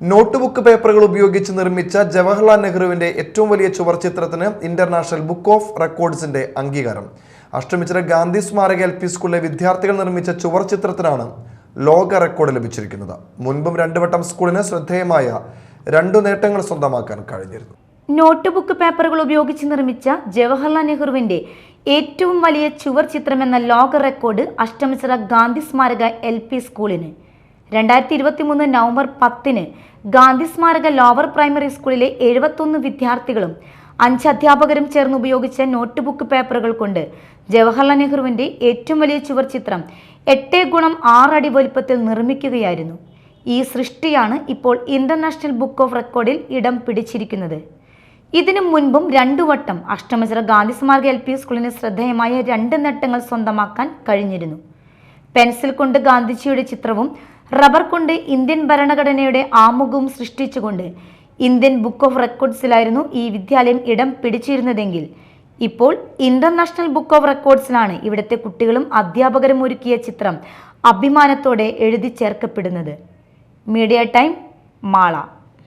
Notebook പേപ്പറുകൾ ഉപയോഗിച്ച് നിർമ്മിച്ച ജവഹർലാൽ നെഹ്റുവിന്റെ ഏറ്റവും വലിയ ചുവർച്ചിത്രത്തിന് ഇന്റർനാഷണൽ ബുക്ക് ഓഫ് റെക്കോർഡ്സിന്റെ അംഗീകാരം. അഷ്ടമിച്ചിറ ഗാന്ധി സ്മാരക എൽ പി സ്കൂളിലെ വിദ്യാർത്ഥികൾ നിർമ്മിച്ച ചുവർച്ചിത്രത്തിനാണ് ലോക റെക്കോർഡ് ലഭിച്ചിരിക്കുന്നത്. മുൻപും രണ്ടു വട്ടം സ്കൂളിന് ശ്രദ്ധേയമായ രണ്ടു നേട്ടങ്ങൾ സ്വന്തമാക്കാൻ കഴിഞ്ഞിരുന്നു. നോട്ട് ബുക്ക് പേപ്പറുകൾ ഉപയോഗിച്ച് നിർമ്മിച്ച ജവഹർലാൽ നെഹ്റുവിന്റെ ഏറ്റവും വലിയ ചുവർ ചിത്രമെന്ന ലോക റെക്കോർഡ് അഷ്ടമിച്ചിറ ഗാന്ധി സ്മാരക എൽ പി സ്കൂളിന് രണ്ടായിരത്തി ഇരുപത്തി മൂന്ന് നവംബർ പത്തിന് ഗാന്ധി സ്മാരക ലോവർ പ്രൈമറി സ്കൂളിലെ എഴുപത്തൊന്ന് വിദ്യാർത്ഥികളും അഞ്ച് അധ്യാപകരും ചേർന്ന് ഉപയോഗിച്ച നോട്ട് ബുക്ക് പേപ്പറുകൾ കൊണ്ട് ജവഹർലാൽ നെഹ്റുവിന്റെ ഏറ്റവും വലിയ ചുവർ ചിത്രം എട്ട് ഗുണം ആറടി വലിപ്പത്തിൽ നിർമ്മിക്കുകയായിരുന്നു. ഈ സൃഷ്ടിയാണ് ഇപ്പോൾ ഇന്റർനാഷണൽ ബുക്ക് ഓഫ് റെക്കോർഡിൽ ഇടം പിടിച്ചിരിക്കുന്നത്. ഇതിനു മുൻപും രണ്ടു വട്ടം അഷ്ടമചിറ ഗാന്ധി സ്മാരക എൽ പി സ്കൂളിന് ശ്രദ്ധേയമായ രണ്ട് നേട്ടങ്ങൾ സ്വന്തമാക്കാൻ കഴിഞ്ഞിരുന്നു. പെൻസിൽ കൊണ്ട് ഗാന്ധിജിയുടെ ചിത്രവും റബ്ബർ കൊണ്ട് ഇന്ത്യൻ ഭരണഘടനയുടെ ആമുഖവും സൃഷ്ടിച്ചുകൊണ്ട് ഇന്ത്യൻ ബുക്ക് ഓഫ് റെക്കോർഡ്സിലായിരുന്നു ഈ വിദ്യാലയം ഇടം പിടിച്ചിരുന്നതെങ്കിൽ. ഇപ്പോൾ ഇന്റർനാഷണൽ ബുക്ക് ഓഫ് റെക്കോർഡ്സിലാണ് ഇവിടുത്തെ കുട്ടികളും അധ്യാപകരും ഒരുക്കിയ ചിത്രം അഭിമാനത്തോടെ എഴുതി ചേർക്കപ്പെടുന്നത്. Media time Mala.